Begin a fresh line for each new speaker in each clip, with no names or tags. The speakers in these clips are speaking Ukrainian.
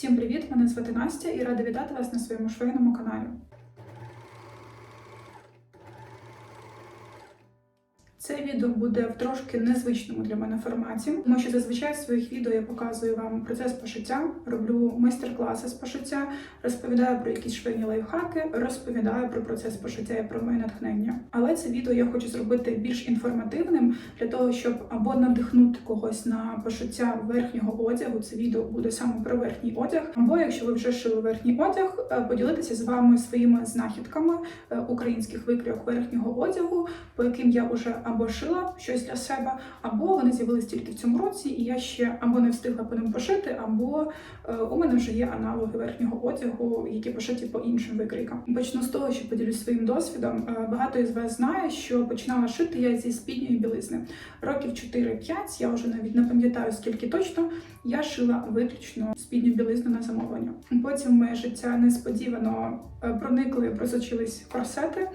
Всім привіт! Мене звати Настя і рада вітати вас на своєму швейному каналі. Це відео буде в трошки незвичному для мене форматі, тому що зазвичай в своїх відео я показую вам процес пошиття, роблю майстер-класи з пошиття, розповідаю про якісь швейні лайфхаки, розповідаю про процес пошиття і про моє натхнення. Але це відео я хочу зробити більш інформативним для того, щоб або надихнути когось на пошиття верхнього одягу. Це відео буде саме про верхній одяг, або якщо ви вже шили верхній одяг, е, поділитися з вами своїми знахідками е, українських викрійок верхнього одягу, по яким я вже або шила щось для себе, або вони з'явились тільки в цьому році, і я ще або не встигла по ним пошити, або е, у мене вже є аналоги верхнього одягу, які пошиті по іншим викрійкам. Почну з того, що поділюсь своїм досвідом. Е, Багато із вас знає, що починала шити я зі спідньої білизни. Років 4-5, я вже навіть не пам'ятаю скільки точно. Я шила виключно спідню білизну на замовлення. Потім в моє життя несподівано е, проникли, просочились корсети.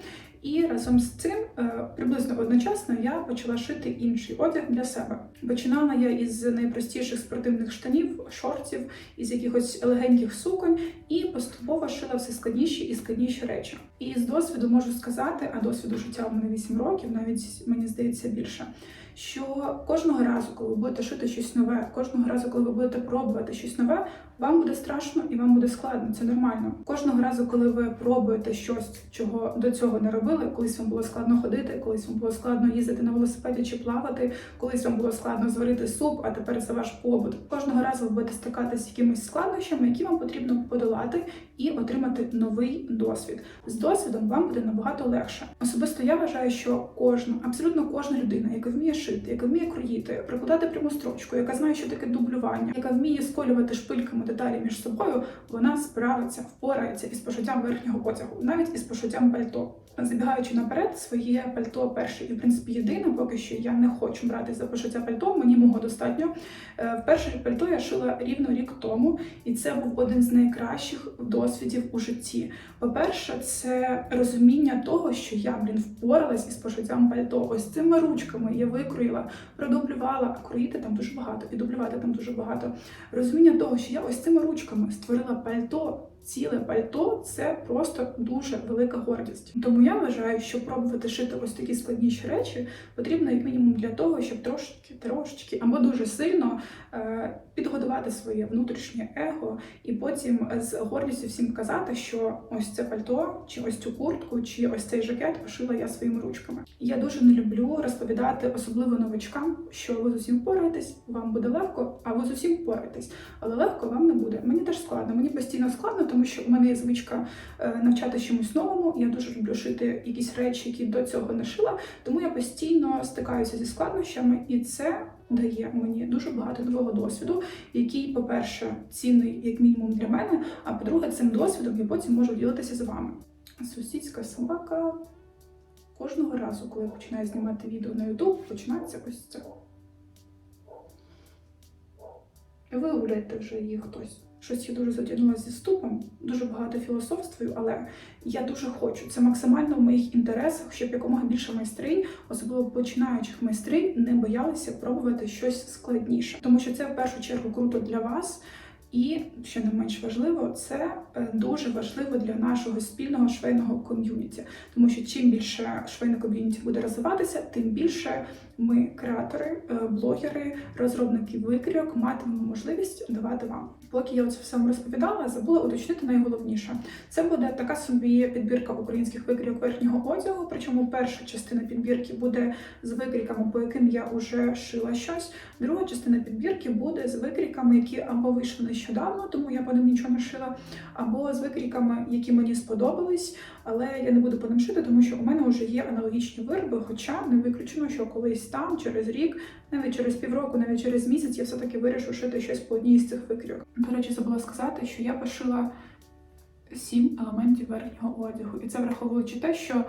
І разом з цим е, приблизно одночасно я почала шити інший одяг для себе. Починала я із найпростіших спортивних штанів, шортів, із якихось легеньких суконь, і поступово шила все складніші і складніші речі. І з досвіду можу сказати, а досвіду життя у мене 8 років, навіть мені здається більше. Що кожного разу, коли ви будете шити щось нове, кожного разу, коли ви будете пробувати щось нове, вам буде страшно і вам буде складно. Це нормально. Кожного разу, коли ви пробуєте щось, чого до цього не робили, колись вам було складно ходити, колись вам було складно їздити на велосипеді чи плавати, колись вам було складно зварити суп, а тепер це ваш побут. Кожного разу ви будете стикатися з якимись складнощами, які вам потрібно подолати і отримати новий досвід. З досвідом вам буде набагато легше. Особисто я вважаю, що кожна, абсолютно кожна людина, яка вміє шити, яка вміє кроїти, прикладати пряму строчку, яка знає, що таке дублювання, яка вміє сколювати шпильками деталі між собою, вона справиться, впорається із пошиттям верхнього одягу, навіть із пошиттям пальто. Забігаючи наперед, своє пальто перше і в принципі єдине, поки що я не хочу брати за пошиття пальто, мені мого достатньо. Е, Перше пальто я шила рівно рік тому, і це був один з найкращих досвідів у житті. По-перше, це розуміння того, що я, блін, впоралась із пошиттям пальто. Ось цими ручками я викроїла, продублювала, а кроїти там дуже багато, і дублювати там дуже багато. Розуміння того, що я ось цими ручками створила пальто. Ціле пальто це просто дуже велика гордість. Тому я вважаю, що пробувати шити ось такі складніші речі потрібно як мінімум для того, щоб трошки, трошечки або дуже сильно е, підготувати своє внутрішнє его, і потім з гордістю всім казати, що ось це пальто, чи ось цю куртку, чи ось цей жакет пошила я своїми ручками. Я дуже не люблю розповідати, особливо новачкам, що ви з усім впораєтесь, вам буде легко, а ви з усім впораєтесь. Але легко вам не буде. Мені теж складно. Мені постійно складно, тому що у мене є звичка е, навчати чомусь новому. Я дуже люблю шити якісь речі, які до цього не шила. Тому я постійно стикаюся зі складнощами, і це дає мені дуже багато нового досвіду, який, по-перше, цінний як мінімум для мене. А по-друге, цим досвідом я потім можу ділитися з вами. Сусідська собака. Кожного разу, коли я починаю знімати відео на YouTube, починається ось це. Ви уявляєте вже її хтось. Щось я дуже затягнулася зі ступом, дуже багато філософствую, але я дуже хочу. Це максимально в моїх інтересах, щоб якомога більше майстринь, особливо починаючих майстринь, не боялися пробувати щось складніше. Тому що це в першу чергу круто для вас. І що не менш важливо, це е, дуже важливо для нашого спільного швейного ком'юніті, тому що чим більше швейне ком'юніті буде розвиватися, тим більше ми, креатори, е, блогери, розробники викрійок, матимемо можливість давати вам. Поки я це все вам розповідала, забула уточнити найголовніше. Це буде така собі підбірка українських викрійок верхнього одягу. Причому перша частина підбірки буде з викрійками, по яким я вже шила щось. Друга частина підбірки буде з викрійками, які або вийшли нещодавно, тому я по ним нічого не шила, або з викрійками, які мені сподобались, але я не буду по ним шити, тому що у мене вже є аналогічні вироби, хоча не виключено, що колись там, через рік, навіть через півроку, навіть через місяць, я все-таки вирішу шити щось по одній з цих викрійок. До речі, забула сказати, що я пошила сім елементів верхнього одягу, і це враховуючи те, що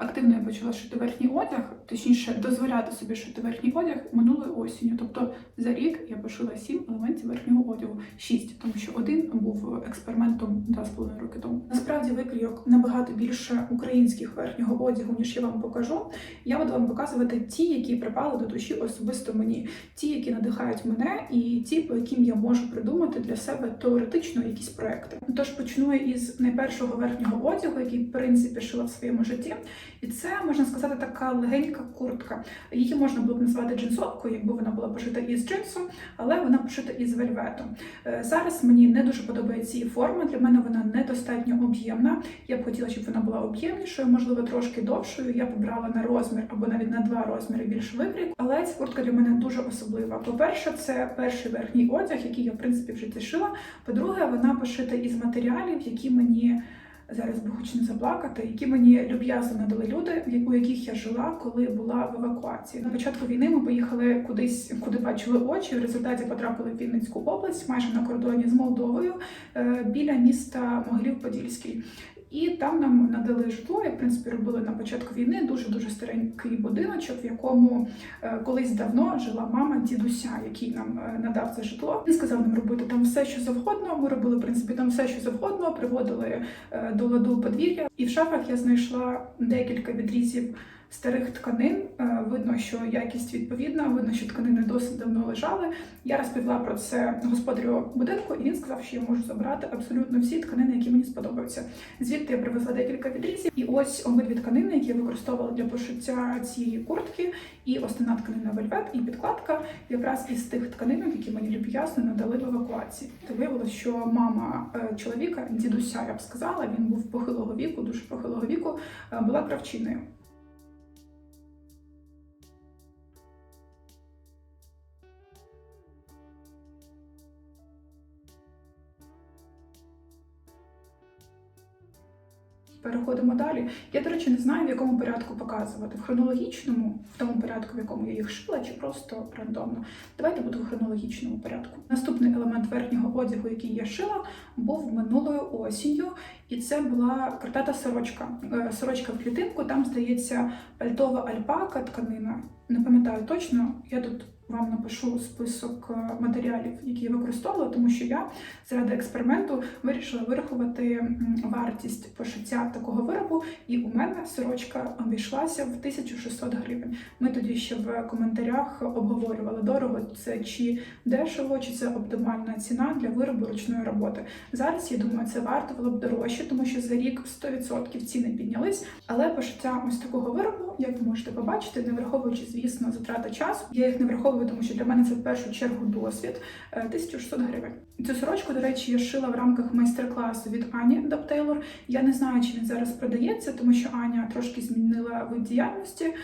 Активно я почала шити верхній одяг, точніше, дозволяти собі шити верхній одяг минулої осінню. Тобто за рік я пошила сім елементів верхнього одягу, шість, тому що один був експериментом два з половиною роки тому. Насправді викрійок набагато більше українських верхнього одягу, ніж я вам покажу. Я буду вам показувати ті, які припали до душі особисто мені, ті, які надихають мене, і ті, по яким я можу придумати для себе теоретично якісь проекти. Тож почну із найпершого верхнього одягу, який в принципі шила в своєму житті. І це можна сказати така легенька куртка. Її можна було б назвати джинсовкою, якби вона була пошита із джинсу, але вона пошита із вельвету. Е, Зараз мені не дуже подобається її форма. Для мене вона недостатньо об'ємна. Я б хотіла, щоб вона була об'ємнішою, можливо, трошки довшою. Я б обрала на розмір або навіть на два розміри більше викрік. Але ця куртка для мене дуже особлива. По-перше, це перший верхній одяг, який я в принципі в житті. По-друге, вона пошита із матеріалів, які мені. Зараз би не заплакати, які мені люб'язно надали люди, у яких я жила, коли була в евакуації. На початку війни ми поїхали кудись, куди бачили очі. В результаті потрапили в Вінницьку область, майже на кордоні з Молдовою, е, біля міста Могилів-Подільський. І там нам надали житло, як в принципі робили на початку війни. Дуже дуже старенький будиночок, в якому е, колись давно жила мама дідуся, який нам е, надав це житло. Він сказав нам робити там все, що завгодно. Ми робили в принципі там все, що завгодно, приводили е, до ладу подвір'я. І в шафах я знайшла декілька відрізів старих тканин. Е, Видно, що якість відповідна, видно, що тканини досить давно лежали. Я розповіла про це господарю будинку, і він сказав, що я можу забрати абсолютно всі тканини, які мені сподобаються. Звідти я привезла декілька відрізів, і ось обидві тканини, які я використовувала для пошиття цієї куртки, і основна тканина вельвет, і підкладка якраз із тих тканинок, які мені люб'язно надали в евакуації. Та виявилося, що мама е, чоловіка, дідуся, я б сказала, він був похилого віку, дуже похилого віку, е, була кравчиною. Переходимо далі. Я, до речі, не знаю, в якому порядку показувати. В хронологічному, в тому порядку, в якому я їх шила, чи просто рандомно. Давайте буду в хронологічному порядку. Наступний елемент верхнього одягу, який я шила, був минулою осінню, і це була картата сорочка. Е, Сорочка в клітинку, там здається пальтова альпака тканина. Не пам'ятаю точно, я тут вам напишу список е, матеріалів, які я використовувала, тому що я заради експерименту вирішила вирахувати вартість пошиття такого виробу, і у мене сорочка обійшлася в 1600 гривень. Ми тоді ще в коментарях обговорювали дорого це чи дешево, чи це оптимальна ціна для виробу ручної роботи. Зараз я думаю, це варто було б дорожче, тому що за рік 100% ціни піднялись. Але пошиття ось такого виробу, як ви можете побачити, не враховуючи, звісно, затрати часу. Я їх не враховую, тому що для мене це в першу чергу досвід. е, 1600 гривень. Цю сорочку, до речі, я шила в рамках майстер-класу від Ані Доптейлор. Я не знаю, чи він зараз продається, тому що Аня трошки змінила вид діяльності, е,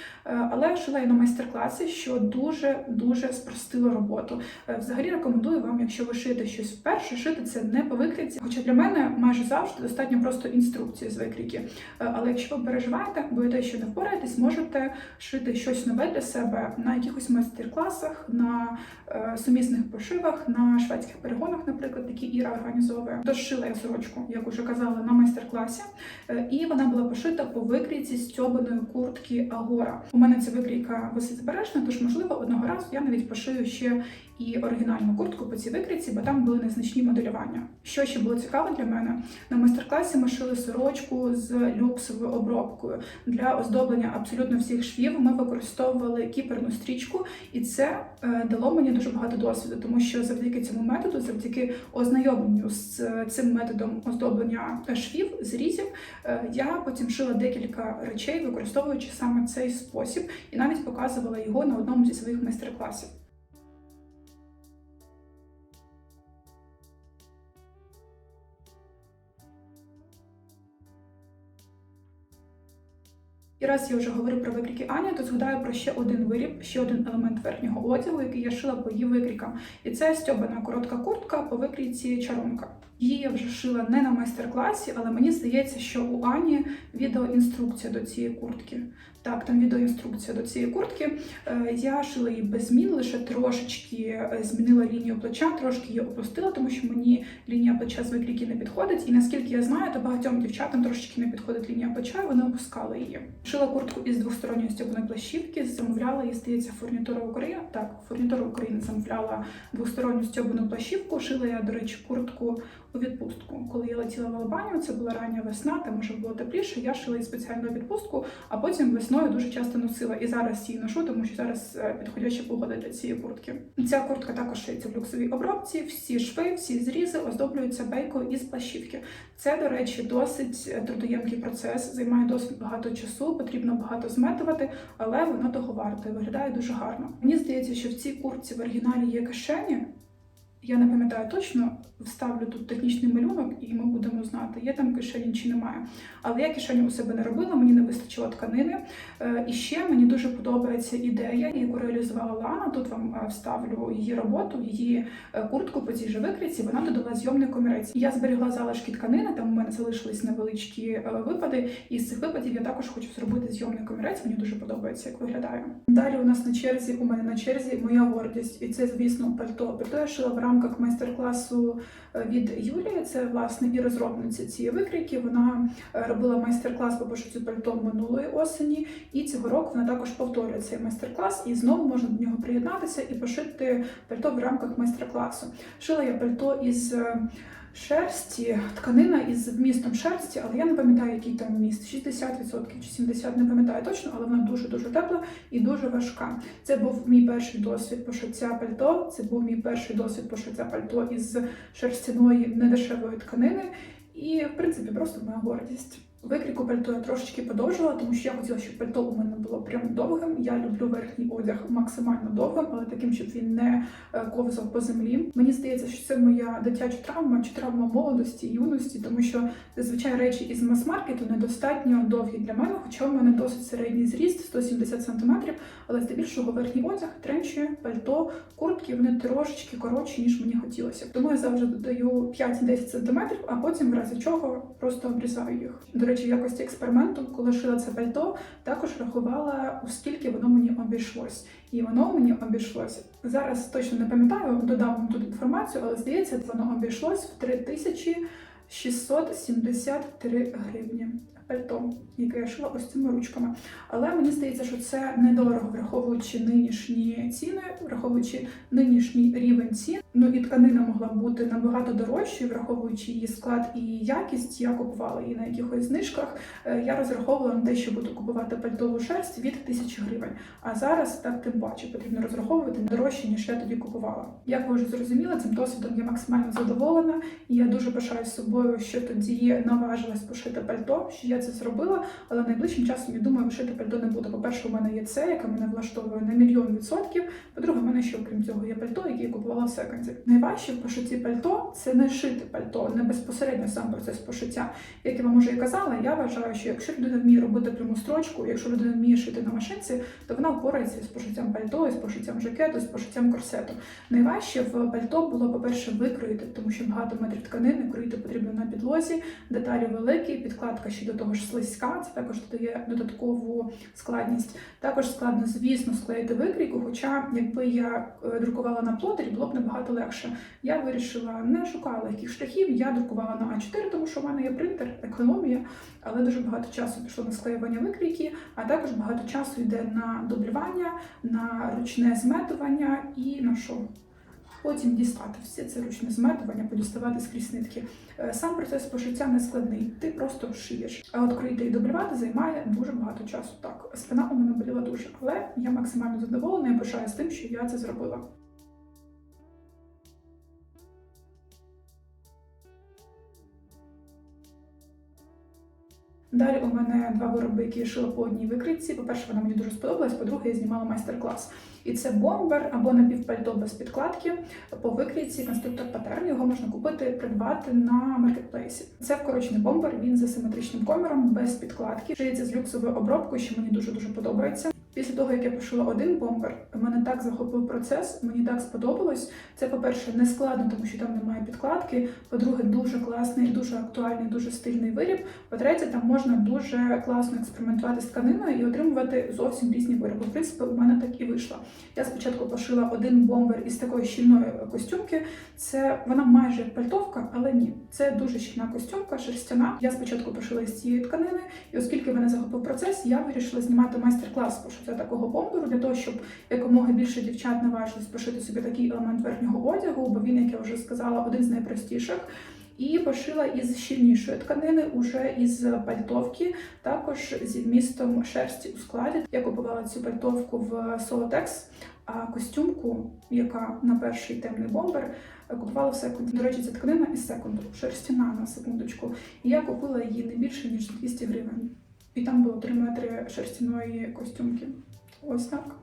але шила я на майстер-класі, що дуже дуже спростило роботу. Е, Взагалі рекомендую вам, якщо ви шиєте щось вперше, шити це не по викрійці. Хоча для мене майже завжди достатньо просто інструкції з викрійки. Е, Але якщо ви переживаєте, боїтеся, що не впораєтесь, можете шити щось нове для себе на якихось майстер-класах, на е, сумісних пошивах, на шведських перегонах, наприклад, які Іра організовує. Дошила я сорочку, як уже казала, на майстер-класі, Е, і вона була пошита по викрійці стьобаної куртки Агора. У мене ця викрійка висить збережена, тож можливо одного разу я навіть пошию ще і оригінальну куртку по цій викрійці, бо там були незначні моделювання. Що ще було цікаво для мене на майстер-класі ми шили сорочку з люксовою обробкою для оздоблення абсолютно всіх швів. Ми використовували кіперну стрічку, і це е, дало мені дуже багато досвіду, тому що завдяки цьому методу, завдяки ознайомленню з е, цим методом оздоблення швів, зрізів, е, я потім шила декілька речей, використовуючи саме цей спосіб, і навіть показувала його на одному зі своїх майстер-класів. Раз я вже говорю про викріки Ані, то згадаю про ще один виріб, ще один елемент верхнього одягу, який я шила по її викрікам. І це стьобана коротка куртка по викрійці чаронка. Її я вже шила не на майстер-класі, але мені здається, що у Ані відеоінструкція до цієї куртки. Так, там відеоінструкція до цієї куртки. Е, Я шила її без змін, лише трошечки е, змінила лінію плеча, трошки її опустила, тому що мені лінія плеча з викрійки не підходить. І наскільки я знаю, то багатьом дівчатам трошечки не підходить лінія плеча, і вони опускали її. Шила куртку із двосторонньої стібної плащівки, замовляла її, здається, фурнітура України. Так, фурнітура України замовляла двосторонню стьобану плащівку. Шила я, до речі, куртку у відпустку. Коли я летіла в Албанію, це була рання весна, там вже було тепліше. Я шила її спеціально у відпустку, а потім весною дуже часто носила. І зараз її ношу, тому що зараз е, підходяща погода для цієї куртки. Ця куртка також шиється в люксовій обробці. Всі шви, всі зрізи оздоблюються бейкою із плащівки. Це, до речі, досить е, трудоємкий процес, займає досить багато часу, потрібно багато зметувати, але воно того варте, виглядає дуже гарно. Мені здається, що в цій куртці в оригіналі є кишені. Я не пам'ятаю точно, вставлю тут технічний малюнок, і ми будемо знати, є там кишені чи немає. Але я кишені у себе не робила, мені не вистачило тканини. Е, І ще мені дуже подобається ідея, яку реалізувала Лана. Тут вам е, вставлю її роботу, її е, куртку по цій же викриці. Вона додала зйомний комірець. Я зберігла залишки тканини, там у мене залишились невеличкі випади. І з цих випадів я також хочу зробити зйомний комірець. Мені дуже подобається, як виглядає. Далі у нас на черзі, у мене на черзі моя гордість, і це, звісно, пальто. Пальто я шила в рамках майстер-класу е, від Юлії. Це власне і розробниця цієї викрійки. Вона е, робила майстер-клас по пошиттю пальто минулої осені, і цього року вона також повторює цей майстер-клас, і знову можна до нього приєднатися і пошити пальто в рамках майстер-класу. Шила я пальто із. Шерсті, тканина із вмістом шерсті, але я не пам'ятаю, який там вміст 60% чи 70%, не пам'ятаю точно, але вона дуже дуже тепла і дуже важка. Це був мій перший досвід пошиття пальто. Це був мій перший досвід пошиття пальто із шерстяної недешевої тканини. І, в принципі, просто моя гордість. Викрійку пальто я трошечки подовжила, тому що я хотіла, щоб пальто у мене було прям довгим. Я люблю верхній одяг максимально довгим, але таким, щоб він не е, ковзав по землі. Мені здається, що це моя дитяча травма чи травма молодості, юності, тому що зазвичай речі із мас-маркету недостатньо довгі для мене, хоча у мене досить середній зріст 170 см, але здебільшого верхній одяг, тренчі, пальто, куртки вони трошечки коротші, ніж мені хотілося. Тому я завжди додаю 5-10 см, а потім, в разі чого, просто обрізаю їх. До речі, якості експерименту, коли шила це пальто, також рахувала, у скільки воно мені обійшлось. І воно мені обійшлось. Зараз точно не пам'ятаю, додам вам тут інформацію, але здається, воно обійшлось в 3673 гривні. Пальто, яке я шила ось цими ручками. Але мені здається, що це недорого, враховуючи нинішні ціни, враховуючи нинішній рівень цін. Ну і тканина могла бути набагато дорожчою, враховуючи її склад і якість. Я купувала її на якихось знижках. Е, Я розраховувала на те, що буду купувати пальтову шерсть від 1000 гривень. А зараз так тим паче потрібно розраховувати дорожче, ніж я тоді купувала. Як ви вже зрозуміли, цим досвідом я максимально задоволена, і я дуже пишаюсь собою, що тоді наважилась пошити пальто, що я це зробила, але найближчим часом я думаю, шити пальто не буде. По-перше, у мене є це, яке мене влаштовує на мільйон відсотків. По-друге, в мене ще окрім цього є пальто, яке я купувала в секонді. Найважче в пошитті пальто це не шити пальто, не безпосередньо сам процес пошиття. Як я вам уже і казала, я вважаю, що якщо людина вміє робити пряму строчку, якщо людина вміє шити на машинці, то вона впорається з пошиттям пальто, з пошиттям жакету, з пошиттям корсету. Найважче в пальто було, по-перше, викроїти, тому що багато метрів тканини кроїти потрібно на підлозі, деталі великі, підкладка ще до того ж слизька, це також додає додаткову складність. Також складно, звісно, склеїти викрійку, хоча якби я е, друкувала на плотері, було б набагато легше. Я вирішила не шукала легких шляхів, я друкувала на А4, тому що в мене є принтер, економія, але дуже багато часу пішло на склеювання викрійки, а також багато часу йде на дублювання, на ручне зметування і на що? Потім дістати все це ручне зметування, подіставати скрізь нитки. Е, Сам процес пошиття не складний, ти просто шиєш. А от крити і дублювати займає дуже багато часу. Так, спина у мене боліла дуже, але я максимально задоволена і пишаюсь тим, що я це зробила. Далі у мене два вироби, які я шила по одній викритці. По-перше, вона мені дуже сподобалась, по-друге, я знімала майстер-клас. І це бомбер або напівпальто без підкладки по викрійці конструктор патерн. Його можна купити, придбати на маркетплейсі. Це вкорочений бомбер, він з асиметричним коміром, без підкладки. Шиється з люксовою обробкою, що мені дуже дуже подобається. Після того, як я пошила один бомбер, мене так захопив процес, мені так сподобалось. Це, по-перше, не складно, тому що там немає підкладки. По-друге, дуже класний, дуже актуальний, дуже стильний виріб. По-третє, там можна дуже класно експериментувати з тканиною і отримувати зовсім різні вироби. В принципі, у мене так і вийшло. Я спочатку пошила один бомбер із такої щільної костюмки. Це вона майже пальтовка, але ні. Це дуже щільна костюмка, шерстяна. Я спочатку пошила із цієї тканини, і оскільки мене захопив процес, я вирішила знімати майстер-клас пошиття такого бомберу для того, щоб якомога більше дівчат наважились пошити собі такий елемент верхнього одягу, бо він, як я вже сказала, один з найпростіших. І пошила із щільнішої тканини, уже із пальтовки, також зі вмістом шерсті у складі. Я купувала цю пальтовку в Solotex, а костюмку, яка на перший темний бомбер, купувала в секунді. До речі, ця тканина із секунду, шерстяна на секундочку. І я купила її не більше ніж 200 гривень. І там було 3 метри шерстяної костюмки. Ось так.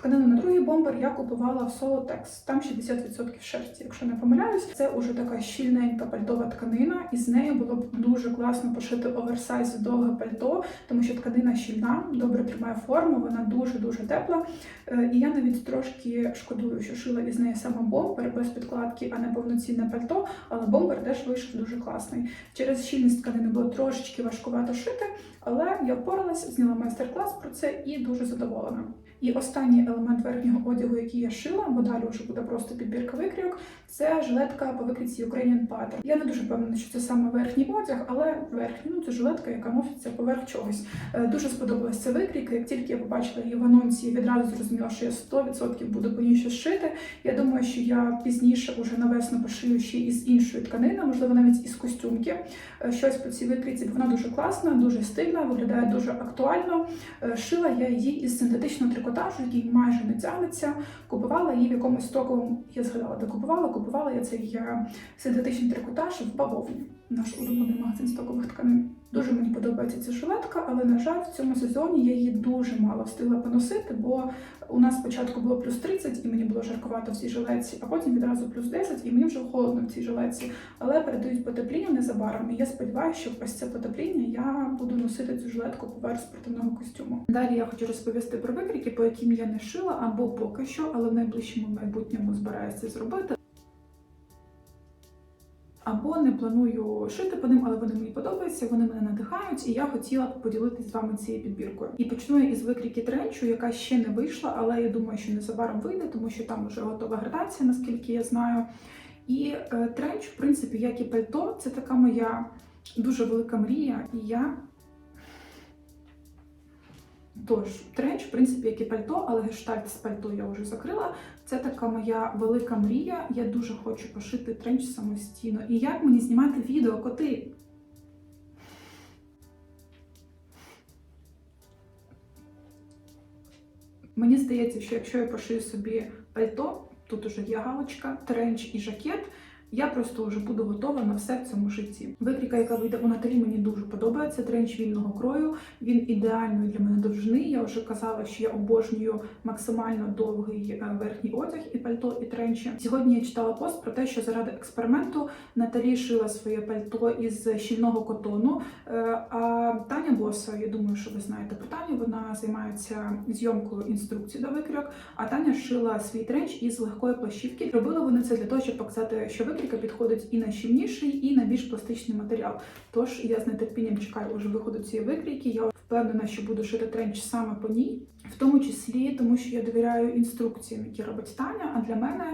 Тканину на другий бомбер я купувала в Solotex. Там 60% шерсті, якщо не помиляюсь. Це уже така щільненька пальтова тканина, і з нею було б дуже класно пошити оверсайз довге пальто, тому що тканина щільна, добре тримає форму, вона дуже дуже тепла. Е, І я навіть трошки шкодую, що шила із неї саме бомбер без підкладки, а не повноцінне пальто. Але бомбер теж вийшов дуже класний. Через щільність тканини було трошечки важкувато шити, але я впоралась, зняла майстер-клас про це і дуже задоволена. І останній елемент верхнього одягу, який я шила, бо далі вже буде просто підбірка викрійок, це жилетка по викрійці Ukrainian Pattern. Я не дуже впевнена, що це саме верхній одяг, але верхній, ну це жилетка, яка носиться поверх чогось. Е, Дуже сподобалася ця викрійка. Як тільки я побачила її в анонсі, я відразу зрозуміла, що я 100% буду по ній щось шити. Я думаю, що я пізніше уже на весну пошию ще із іншої тканини, можливо, навіть із костюмки. Е, Щось по цій викрійці, бо вона дуже класна, дуже стильна, виглядає дуже актуально. Е, Шила я її із синтетичного трикотажу, який майже не тягнеться. Купувала її в якомусь стоковому, я згадала, де купувала. Купувала я цей е, синтетичний трикотаж в бавовні, наш улюблений магазин стокових тканин. Дуже мені подобається ця жилетка, але на жаль, в цьому сезоні я її дуже мало встигла поносити, бо у нас спочатку було плюс 30 і мені було жаркувато в цій жилетці, а потім відразу плюс 10 і мені вже холодно в цій жилетці. Але передають потепління незабаром, і я сподіваюся, що ось це потепління я буду носити цю жилетку поверх спортивного костюму. Далі я хочу розповісти про викрійки, по яким я не шила або поки що, але в найближчому майбутньому збираюся зробити. Або не планую шити по ним, але вони мені подобаються, вони мене надихають, і я хотіла б поділитися з вами цією підбіркою. І почну я із викріки тренчу, яка ще не вийшла, але я думаю, що незабаром вийде, тому що там вже готова градація, наскільки я знаю. І е, тренч, в принципі, як і пальто, це така моя дуже велика мрія, і я. Тож, тренч, в принципі, як і пальто, але гештальт з пальто я вже закрила. Це така моя велика мрія. Я дуже хочу пошити тренч самостійно. І як мені знімати відео, коти? Мені здається, що якщо я пошию собі пальто, тут уже є галочка, тренч і жакет. Я просто вже буду готова на все в цьому житті. Викрійка, яка вийде у Наталі, мені дуже подобається. Тренч вільного крою. Він ідеальної для мене довжини. Я вже казала, що я обожнюю максимально довгий е, верхній одяг і пальто, і тренчі. Сьогодні я читала пост про те, що заради експерименту Наталі шила своє пальто із щільного котону. Е, А Таня Боса, я думаю, що ви знаєте про Таню, вона займається зйомкою інструкцій до викрійок. А Таня шила свій тренч із легкої плащівки. Робили вони це для того, щоб показати, що викрійка підходить і на щільніший, і на більш пластичний матеріал. Тож я з нетерпінням чекаю уже виходу цієї викрійки. Я впевнена, що буду шити тренч саме по ній, в тому числі тому, що я довіряю інструкціям, які робить Таня. А для мене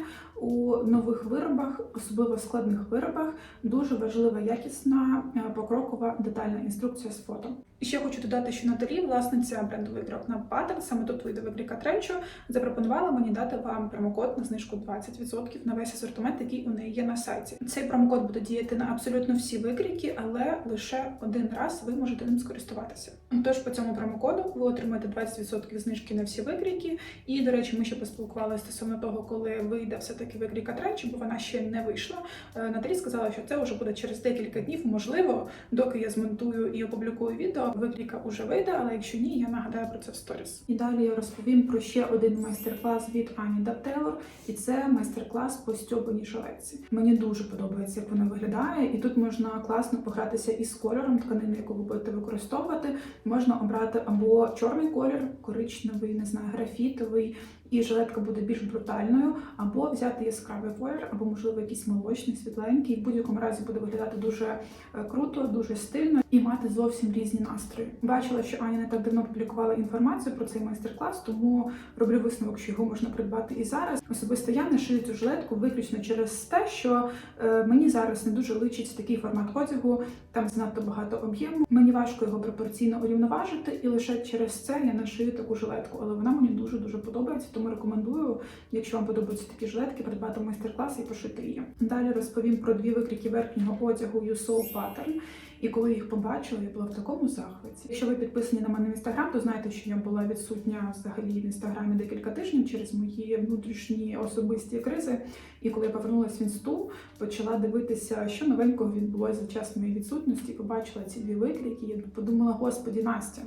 у нових виробах, особливо складних виробах, дуже важлива якісна е, покрокова детальна інструкція з фото. І ще хочу додати, що Наталі, власниця бренду викрок на Pattern, саме тут вийде викрійка тренчу, запропонувала мені дати вам промокод на знижку 20% на весь асортимент, який у неї є на сайті. Цей промокод буде діяти на абсолютно всі викрійки, але лише один раз ви можете ним скористуватися. Тож по цьому промокоду ви отримаєте 20% знижки на всі викрійки. І, до речі, ми ще поспілкувалися стосовно того, коли вийде все-таки викрійка тренчу, бо вона ще не вийшла. Е, Наталі сказала, що це вже буде через декілька днів. Можливо, доки я змонтую і опублікую відео, викрійка вже вийде, але якщо ні, я нагадаю про це в сторіс. І далі я розповім про ще один майстер-клас від Ані Даптейлор, і це майстер-клас по стьобаній жилетці. Мені дуже подобається, як вона виглядає, і тут можна класно погратися із кольором тканини, яку ви будете використовувати. Можна обрати або чорний колір, коричневий, коричневий, не знаю, графітовий, і жилетка буде більш брутальною, або взяти яскравий воєр, або, можливо, якийсь молочний, світленький. В будь-якому разі буде виглядати дуже е, круто, дуже стильно і мати зовсім різні настрої. Бачила, що Аня не так давно публікувала інформацію про цей майстер-клас, тому роблю висновок, що його можна придбати і зараз. Особисто я не шию цю жилетку виключно через те, що е, мені зараз не дуже личить такий формат одягу, там занадто багато об'єму. Мені важко його пропорційно урівноважити, і лише через це я не шию таку жилетку, але вона мені дуже дуже подобається. Тому рекомендую, якщо вам подобаються такі жилетки, придбати майстер-клас і пошити її. Далі розповім про дві викрики верхнього одягу You So Pattern. І коли їх побачила, я була в такому захваті. Якщо ви підписані на мене в інстаграм, то знаєте, що я була відсутня взагалі в інстаграмі декілька тижнів через мої внутрішні особисті кризи. І коли я повернулася в інсту, почала дивитися, що новенького відбулося за час моєї відсутності. Побачила ці дві викрики. і подумала, господі, Настя.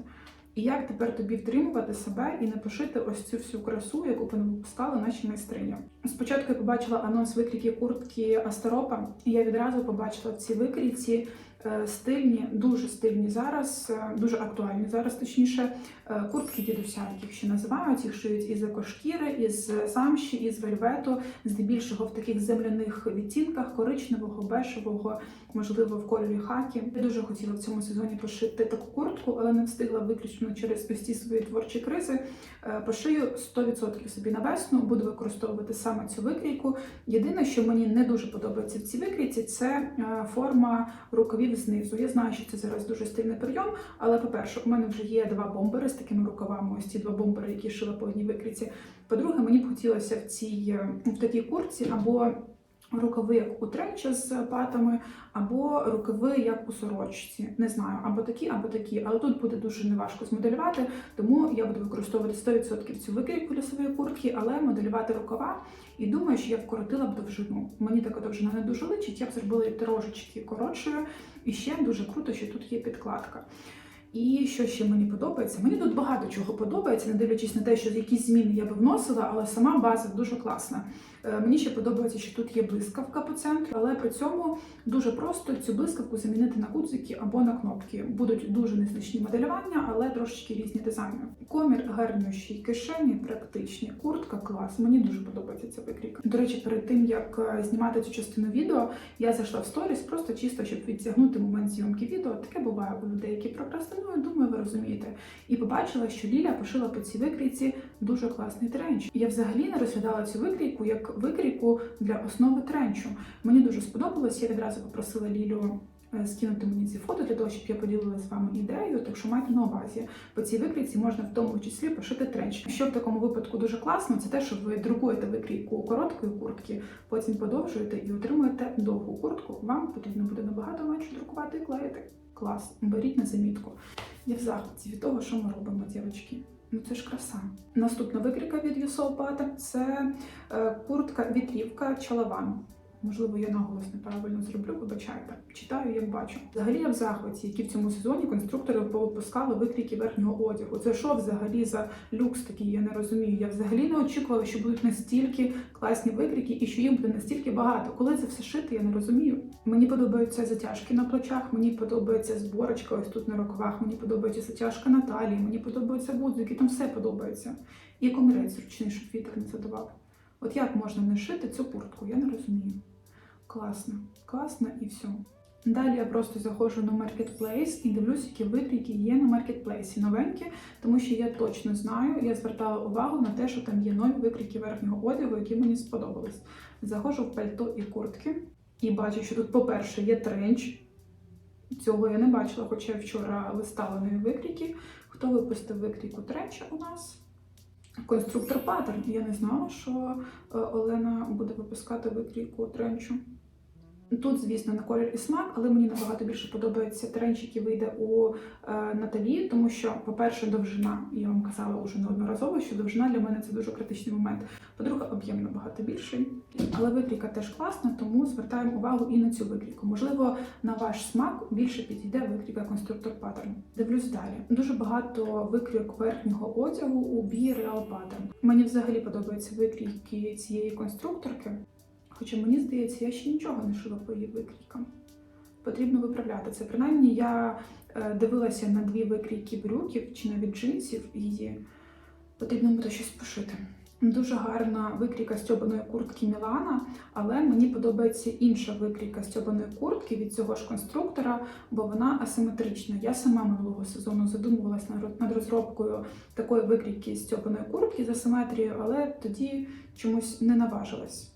І як тепер тобі втримувати себе і не пошити ось цю всю красу, яку випускали наші майстрині? Спочатку я побачила анонс викрики куртки Астаропа, і я відразу побачила ці викрійці стильні, дуже стильні зараз, е, дуже актуальні зараз, точніше, е, куртки дідуся, яких ще називають, їх шиють із екошкіри, із замші, із вельвету, здебільшого в таких земляних відтінках коричневого, бешевого, можливо, в кольорі хакі. Я дуже хотіла в цьому сезоні пошити таку куртку, але не встигла виключно через ось свої творчі кризи. Е, Пошию 100% собі на весну, буду використовувати саме цю викрійку. Єдине, що мені не дуже подобається в цій викрійці, це е, форма рукавів знизу. Я знаю, що це зараз дуже стильний прийом, але по-перше, у мене вже є два бомбери з такими рукавами. Ось ці два бомбери, які шила по одній викриті. По-друге, мені б хотілося в цій е, в такій курці або рукави, як у тренча з патами, або рукави, як у сорочці. Не знаю, або такі, або такі. Але тут буде дуже неважко змоделювати, тому я буду використовувати 100% цю викрійку для своєї куртки, але моделювати рукава. І думаю, що я вкоротила б довжину. Мені така довжина не дуже личить, я б зробила її трошечки коротшою. І ще дуже круто, що тут є підкладка. І що ще мені подобається? Мені тут багато чого подобається, не дивлячись на те, що якісь зміни я би вносила, але сама база дуже класна. Е, Мені ще подобається, що тут є блискавка по центру, але при цьому дуже просто цю блискавку замінити на гудзики або на кнопки. Будуть дуже незначні моделювання, але трошечки різні дизайни. Комір гарнющий, кишені практичні, куртка клас. Мені дуже подобається ця викрійка. До речі, перед тим як е, знімати цю частину відео, я зайшла в сторіс просто чисто, щоб відтягнути момент зйомки відео. Таке буває у людей, які прокрастинують, думаю, ви розумієте. І побачила, що Ліля пошила по цій викрійці дуже класний тренч. Я взагалі не розглядала цю викрійку як викрійку для основи тренчу. Мені дуже сподобалось. Я відразу попросила Лілю е, скинути мені ці фото для того, щоб я поділилася з вами ідеєю. Так що майте на увазі. По цій викрійці можна в тому числі пошити тренч. Що в такому випадку дуже класно, це те, що ви друкуєте викрійку короткої куртки, потім подовжуєте і отримуєте довгу куртку. Вам потрібно буде набагато менше друкувати і клеїти. Клас, беріть на замітку. Я в захваті від того, що ми робимо, дівчатки. Ну це ж краса. Наступна викрійка від Юсол Pattern – це е, куртка вітрівка чалаван. Можливо, я наголос неправильно зроблю, вибачайте. Читаю, як бачу. Взагалі я в захваті, які в цьому сезоні конструктори повипускали викрійки верхнього одягу. Це що взагалі за люкс такий, я не розумію. Я взагалі не очікувала, що будуть настільки класні викрійки і що їх буде настільки багато. Коли це все шити, я не розумію. Мені подобаються затяжки на плечах, мені подобається зборочка ось тут на рукавах, мені подобається затяжка на талії, мені подобаються гудзики, там все подобається. І комірець зручний, щоб вітер не задавав. От як можна не шити цю куртку, я не розумію. Класно, класно і все. Далі я просто заходжу на Marketplace і дивлюсь, які викрійки є на Marketplace. Новенькі, тому що я точно знаю, я звертала увагу на те, що там є нові викрійки верхнього одягу, які мені сподобались. Заходжу в пальто і куртки і бачу, що тут, по-перше, є тренч. Цього я не бачила, хоча я вчора листала нові викрійки. Хто випустив викрійку тренча у нас? Конструктор Паттерн. Я не знала, що е, Олена буде випускати викрійку тренчу. Тут, звісно, на колір і смак, але мені набагато більше подобається тренч, який вийде у е, Наталі, тому що, по-перше, довжина. Я вам казала вже неодноразово, що довжина для мене це дуже критичний момент. По-друге, об'єм набагато більший. Але викрійка теж класна, тому звертаємо увагу і на цю викрійку. Можливо, на ваш смак більше підійде викрійка конструктор Pattern. Дивлюсь далі. Дуже багато викрійок верхнього одягу у Be Real Pattern. Мені взагалі подобаються викрійки цієї конструкторки. Хоча мені здається, я ще нічого не шила по її викрійкам. Потрібно виправляти це. Принаймні, я е, дивилася на дві викрійки брюків чи навіть джинсів її. Потрібно буде щось пошити. Дуже гарна викрійка стьобаної куртки Мілана, але мені подобається інша викрійка стьобаної куртки від цього ж конструктора, бо вона асиметрична. Я сама минулого сезону задумувалася над розробкою такої викрійки стьобаної куртки з асиметрією, але тоді чомусь не наважилась.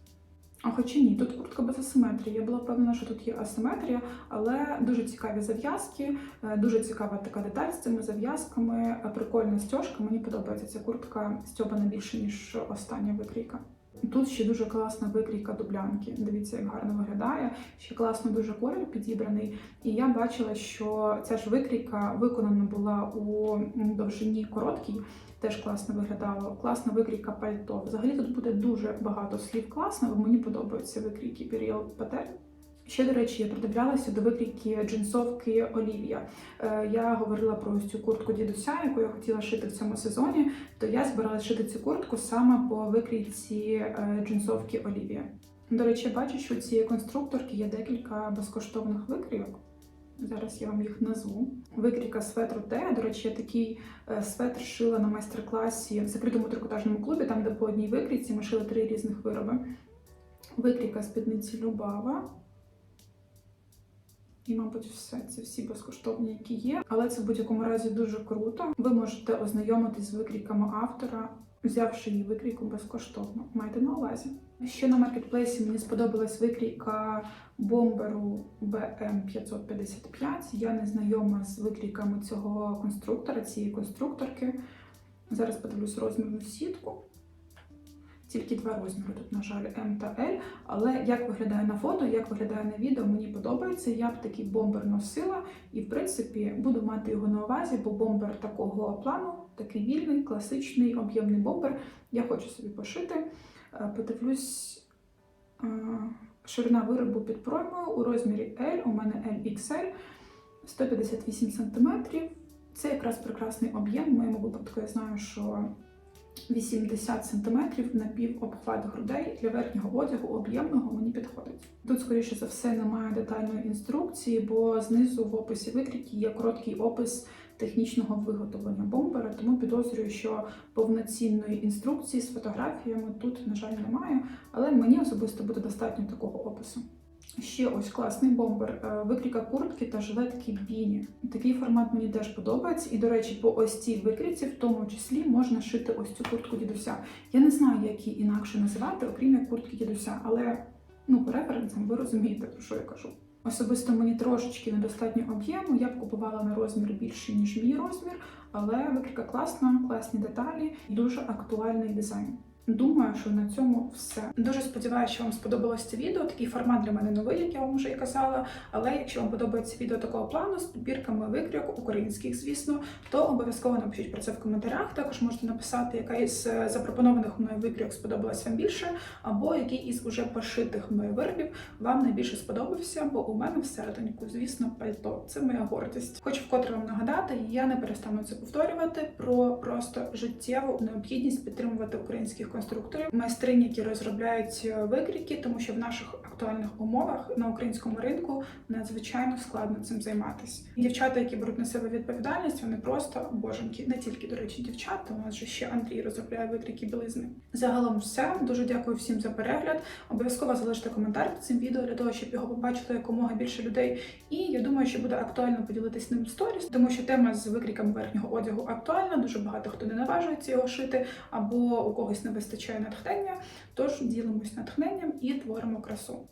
А хоча ні, тут куртка без асиметрії. Я була впевнена, що тут є асиметрія, але дуже цікаві зав'язки, е, дуже цікава така деталь з цими зав'язками, е, прикольна стяжка. Мені подобається ця куртка стьобана більше, ніж остання викрійка. Тут ще дуже класна викрійка дублянки. Дивіться, як гарно виглядає. Ще класно дуже колір підібраний. І я бачила, що ця ж викрійка виконана була у довжині короткій. Теж класно виглядало. Класна викрійка пальто. Взагалі тут буде дуже багато слів класно, бо мені подобаються викрійки Periel Patel. Ще, до речі, я придивлялася до викрійки джинсовки Олівія. Е, Я говорила про ось цю куртку дідуся, яку я хотіла шити в цьому сезоні. То я збиралася шити цю куртку саме по викрійці е, джинсовки Олівія. До речі, бачу, що у цієї конструкторки є декілька безкоштовних викрійок. Зараз я вам їх назву. Викрійка светру Т. До речі, я такий е, светр шила на майстер-класі в закритому трикотажному клубі, там, де по одній викрійці ми шили три різних вироби. Викрійка спідниці Любава. І, мабуть, все це всі безкоштовні, які є. Але це в будь-якому разі дуже круто. Ви можете ознайомитись з викрійками автора, взявши її викрійку безкоштовно. Майте на увазі. Ще на маркетплейсі мені сподобалась викрійка бомберу BM555. Я не знайома з викрійками цього конструктора, цієї конструкторки. Зараз подивлюсь розмірну сітку. Тільки два розміри тут, на жаль, М та L. Але як виглядає на фото, як виглядає на відео, мені подобається. Я б такий бомбер носила і, в принципі, буду мати його на увазі, бо бомбер такого плану, такий вільний, класичний, об'ємний бомбер. Я хочу собі пошити. Е, Подивлюсь, е, ширина виробу під проймою у розмірі L, у мене LXL, 158 см. Це якраз прекрасний об'єм. В моєму випадку я знаю, що 80 см на пів обхват грудей для верхнього одягу об'ємного мені підходить. Тут, скоріше за все, немає детальної інструкції, бо знизу в описі викрійки є короткий опис технічного виготовлення бомбера, тому підозрюю, що повноцінної інструкції з фотографіями тут, на жаль, немає, але мені особисто буде достатньо такого опису. Ще ось класний бомбер, е, викрійка куртки та жилетки біні. Такий формат мені теж подобається. І, до речі, по ось цій викрійці в тому числі можна шити ось цю куртку дідуся. Я не знаю, як її інакше називати, окрім як куртки дідуся, але ну, по референсам ви розумієте, про що я кажу. Особисто мені трошечки недостатньо об'єму, я б купувала на розмір більше, ніж мій розмір, але викрійка класна, класні деталі, дуже актуальний дизайн. Думаю, що на цьому все. Дуже сподіваюся, що вам сподобалось це відео. Такий формат для мене новий, як я вам вже і казала. Але якщо вам подобається відео такого плану з підбірками викрійок, українських, звісно, то обов'язково напишіть про це в коментарях. Також можете написати, яка із е, запропонованих мною викрійок сподобалась вам більше, або який із уже пошитих мною виробів вам найбільше сподобався, бо у мене всерединку, звісно, пальто. Це моя гордість. Хочу вкотре вам нагадати, я не перестану це повторювати про просто життєву необхідність підтримувати українських конструкторів, майстринь, які розробляють е, викрійки, тому що в наших актуальних умовах на українському ринку надзвичайно складно цим займатися. Дівчата, які беруть на себе відповідальність, вони просто боженьки. Не тільки, до речі, дівчата. У нас же ще Андрій розробляє викрійки білизни. Загалом, все дуже дякую всім за перегляд. Обов'язково залиште коментар під цим відео для того, щоб його побачило якомога більше людей. І я думаю, що буде актуально поділитись ним сторіс, тому що тема з викрійками верхнього одягу актуальна. Дуже багато хто не наважується його шити, або у когось не вистачає натхнення. Тож ділимось натхненням і творимо красу.